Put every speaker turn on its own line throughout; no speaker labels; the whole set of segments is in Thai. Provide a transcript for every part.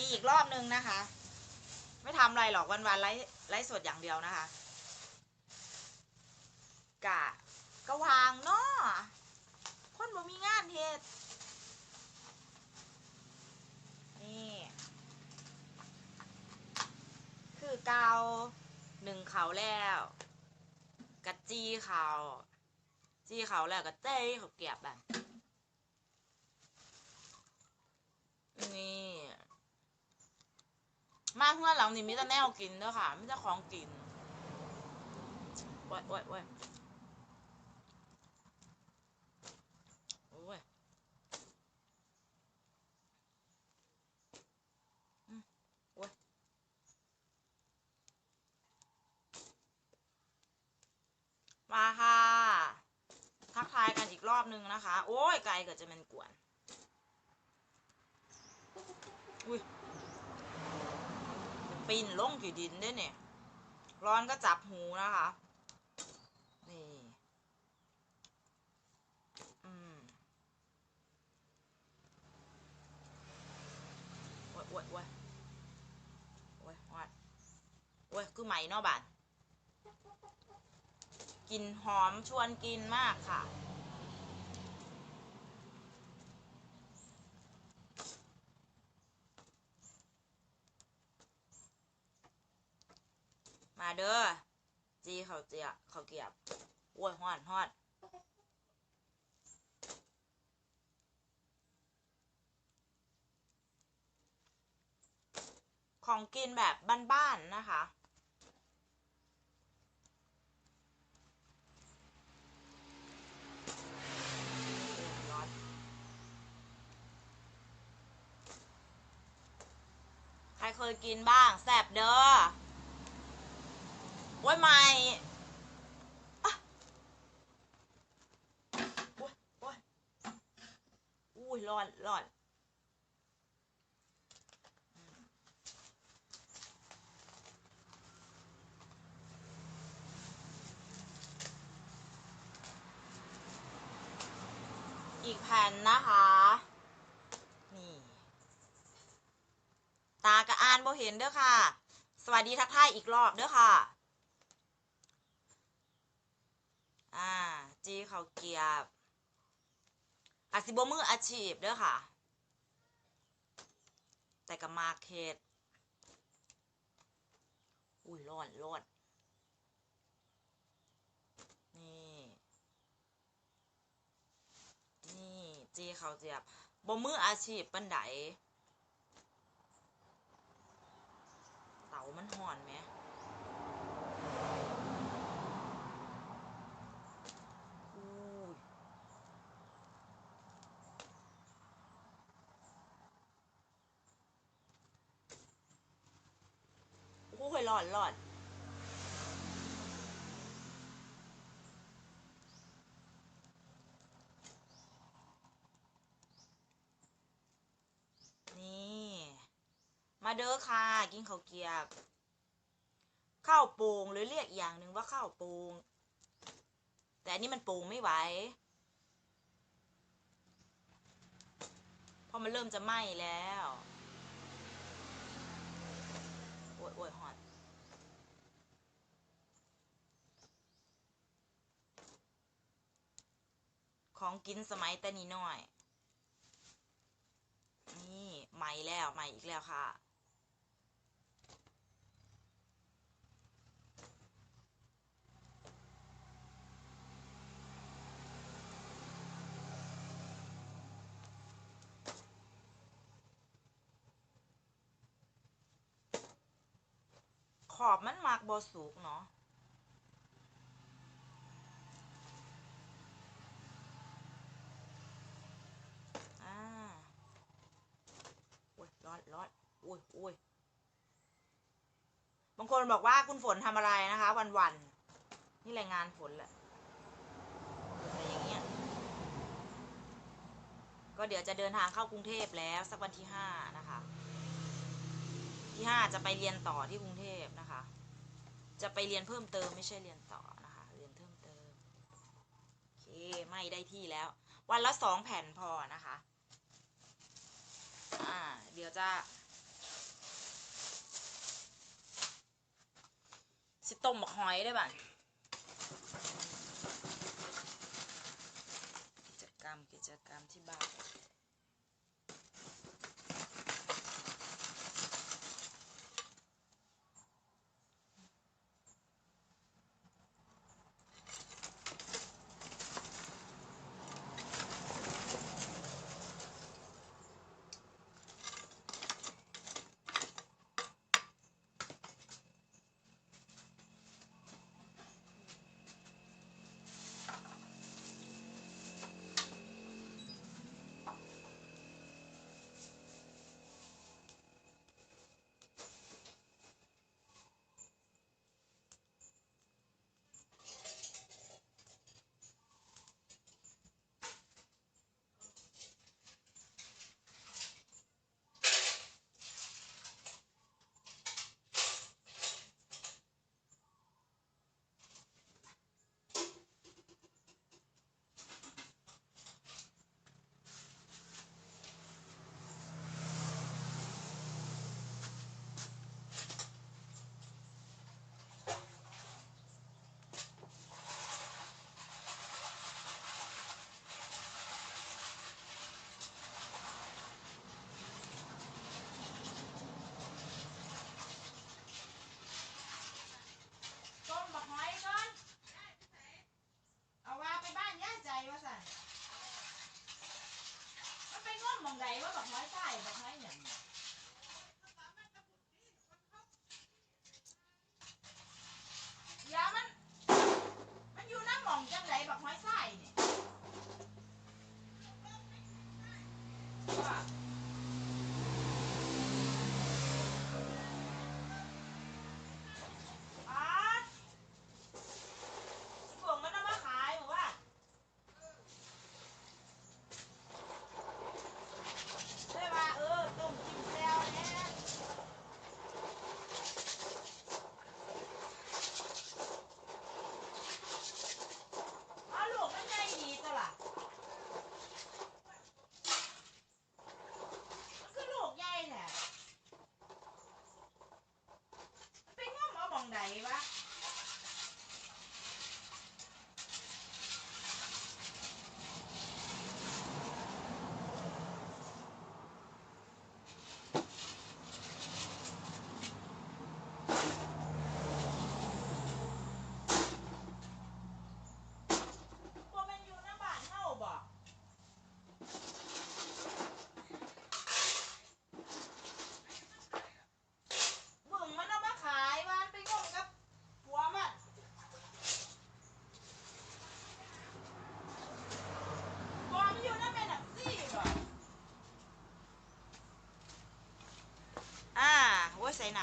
ดีอีกรอบนึงนะคะ ไม่ทำอะไรหรอกวันๆไลฟ์ไลฟ์สดอย่างเดียวนะคะ กะก็วางเนาะคนบ่มีงานเฮ็ดนี่ คือเกาหนึ่งเขาแล้วกะจีเขาจีเขาแล้วก็เต้เขาเก็บแบบนี่ มาเพื่อนหลังนี่มีแต่แนวกินเด้อค่ะมีแต่ของกินโอ้ยโอ้ยโอ้ยโอ้ยอืมโอ้ยมาค่ะ ทักทายกันอีกรอบนึงนะคะ โอ้ย ไกลเกิดจะเป็นกวน อุ้ย ปีนลงกี่ดินด้วยเนี่ย ร้อนก็จับหูนะคะ นี่ อืมโอ้ยโอ้ยโอ้ยโอ้ยวัดโอ้ยคือไหมเนาะบานกลินหอมชวนกินมากค่ะ เด้อจีเขาเจียเขาเกียบโอ้ยฮอดฮอดของกินแบบบ้านๆนะคะ ใครเคยกินบ้าง แซบเด้อ โอ้ยไม่อะโอ้ยโอ้ยอุ้ยร้อนร้อนอีกแผ่นนะคะ นี่ ตากระอ่านบ่เห็นเด้อค่ะ สวัสดีทักทายอีกรอบเด้อค่ะ อ่า จีเขาเกียบอาซิบมืออาชีพเด้อค่ะ แต่กับมาเค็ดอุ้ยร้อนร้อนนี่นี่จีเขาเจียบบ่มืออาชีพปันไดเตามันห่อนไหม อุ้ยโอ้ย หลอนหลอนนี่มาเด้อค่ะกินข้าวเกียบข้าวโป่งหรือเรียกอย่างหนึ่งว่าข้าวโป่งแต่อันนี้มันปรุงไม่ไหวเพราะมันเริ่มจะไหม้แล้วโอ้ยโอ้ยหอด ของกินสมัยแต่นี้น้อย นี่ใหม่แล้วใหม่อีกแล้วค่ะ ขอบมันมากบอสูกเนาะ อ่า โอ้ยร้อนร้ อนโอ้ยโอ้ยบางคนบอกว่าคุณฝนทำอะไรนะคะ วันวันๆนี่รายงานฝนแหละอะไรอย่างเงี้ย ก็เดี๋ยวจะเดินทางเข้ากรุงเทพแล้วสักวันที่ห้านะคะ ที่ห้าจะไปเรียนต่อที่กรุงเทพนะคะ จะไปเรียนเพิ่มเติมไม่ใช่เรียนต่อนะคะ เรียนเพิ่มเติมโอเคไม่ได้ที่แล้ว วันละสองแผ่นพอนะคะ อ่า เดี๋ยวจะ สิต้มบักหอยได้บ่ะกิจกรรมกิจกรรมที่บ้าน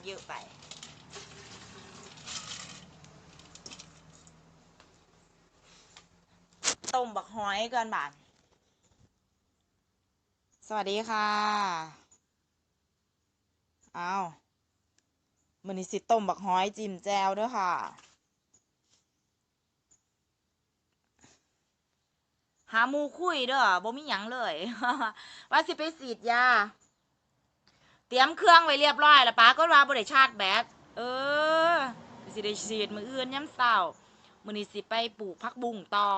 ำเยอะไป ต้มบักหอยก่อนบาทสวัสดีค่ะ เอามือนี้สิต้มบักหอยจิ้มแจวด้วยค่ะหาหมูคุยเด้อบ่มีหยังเลย ว่าสิไปสีดยา เตรียมเครื่องไว้เรียบร้อย แล้วป้าก็ว่าบ่ได้ชาร์จแบตเออสิได้สีดมืออื่นย้ำเศร้ามือนี้สิไปปลูกพักบุ้งต่อ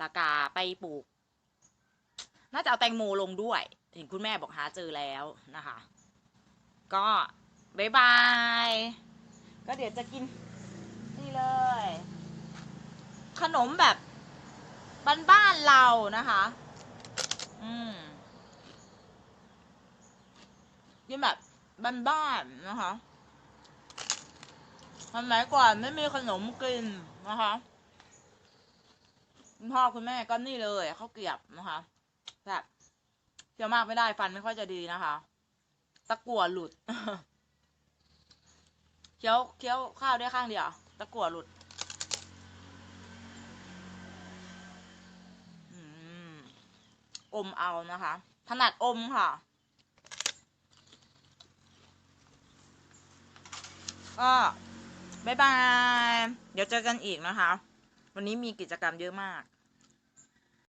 ล้วก็ไปปลูก น่าจะเอาแตงโมลงด้วย เห็นคุณแม่บอกหาเจอแล้วนะคะ ก็บายบาย ก็เดี๋ยวจะกิน นี่เลย ขนมแบบบ้านๆเรานะคะ อืม กินแบบบ้านๆนะคะสมัยก่อนไม่มีขนมกินนะคะคุณพ่อคุณแม่ก็นี่เลยข้าวเกียบนะคะแบบเคี้ยวมากไม่ได้ฟันไม่ค่อยจะดีนะคะ ตะกั่วหลุดเคี้ยวเคี้ยวข้าวได้ข้างเดียวตะกั่วหลุดอมเอานะคะ ถนัดอมค่ะ ก็บายบาย เดี๋ยวเจอกันอีกนะคะ วันนี้มีกิจกรรมเยอะมาก